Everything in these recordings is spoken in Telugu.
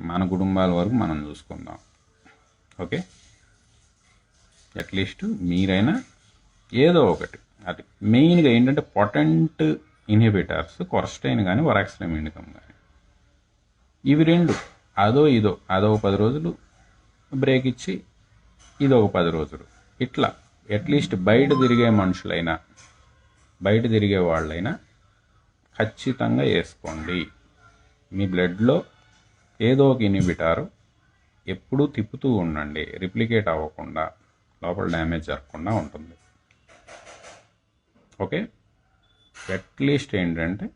మన కుటుంబాల వరకు మనం చూసుకుందాం. ఓకే? అట్లీస్ట్ మీరైనా ఏదో ఒకటి. అది మెయిన్గా ఏంటంటే పొటెంట్ ఇన్హిబిటర్స్ కొరస్టైన్ కానీ వరాక్సిలం ఇండికం కానీ ఇవి రెండు అదో ఇదో అదో పది రోజులు బ్రేక్ ఇచ్చి ఇదో ఒక పది రోజులు. ఇట్లా అట్లీస్ట్ బయట తిరిగే మనుషులైనా బయట తిరిగే వాళ్ళైనా ఖచ్చితంగా వేసుకోండి. మీ బ్లడ్లో ఏదో ఒక ఇనిబిటారు ఎప్పుడూ తిప్పుతూ ఉండండి. రిప్లికేట్ అవ్వకుండా లోపల డ్యామేజ్ జరగకుండా ఉంటుంది. ఓకే? అట్లీస్ట్ ఏంటంటే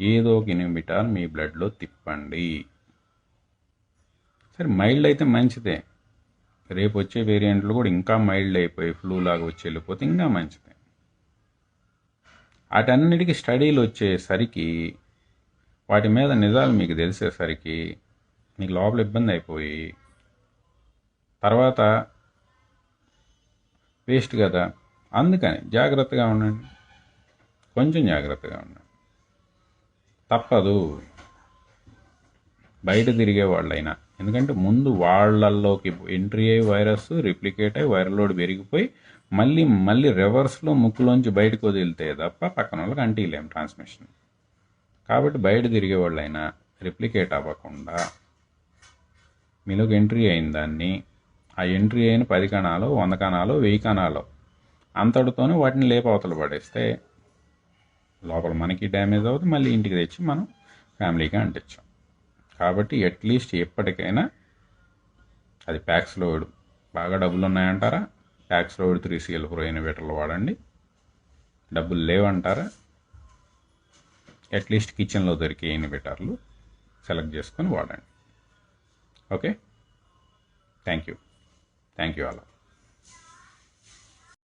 ఏదో ఒక ఇనిబిటార్ మీ బ్లడ్లో తిప్పండి. సరే మైల్డ్ అయితే మంచిదే. రేపు వచ్చే వేరియంట్లు కూడా ఇంకా మైల్డ్ అయిపోయి ఫ్లూ లాగా వచ్చి వెళ్ళిపోతే ఇంకా మంచిదే. వాటన్నిటికీ స్టడీలు వచ్చేసరికి వాటి మీద నిజాలు మీకు తెలిసేసరికి మీకు లోపల ఇబ్బంది అయిపోయి తర్వాత వేస్ట్ కదా. అందుకని జాగ్రత్తగా ఉండండి. కొంచెం జాగ్రత్తగా ఉండండి. తప్పదు. బయట తిరిగే వాళ్ళైనా. ఎందుకంటే ముందు వాళ్ళల్లోకి ఎంట్రీ అయ్యి వైరస్ రిప్లికేట్ అయ్యి వైరల్ లోడ్ పెరిగిపోయి మళ్ళీ మళ్ళీ రివర్స్లో ముక్కులోంచి బయటకు వదిలితే తప్ప పక్కన వాళ్ళకి అంటీలేం ట్రాన్స్మిషన్ కాబట్టి బయట తిరిగేవాళ్ళైనా రిప్లికేట్ అవ్వకుండా మీలోకి ఎంట్రీ అయిన దాన్ని ఆ ఎంట్రీ అయిన పది కణాలు వంద కణాలు వెయ్యి కణాలు అంతటితోనే వాటిని లేపవతలు పడేస్తే లోపల మనకి డ్యామేజ్ అవుతుంది మళ్ళీ ఇంటికి తెచ్చి మనం ఫ్యామిలీకి అంటించాం. కాబట్టి అట్లీస్ట్ ఎప్పటికైనా అది ప్యాక్స్ లోడ్ బాగా డబ్బులు ఉన్నాయంటారా packs load three C L four వాడండి. డబ్బులు లేవంటారా? అట్లీస్ట్ కిచెన్లో దొరికే ఇన్వర్టర్లు సెలెక్ట్ చేసుకొని వాడండి. Okay thank you thank you అలా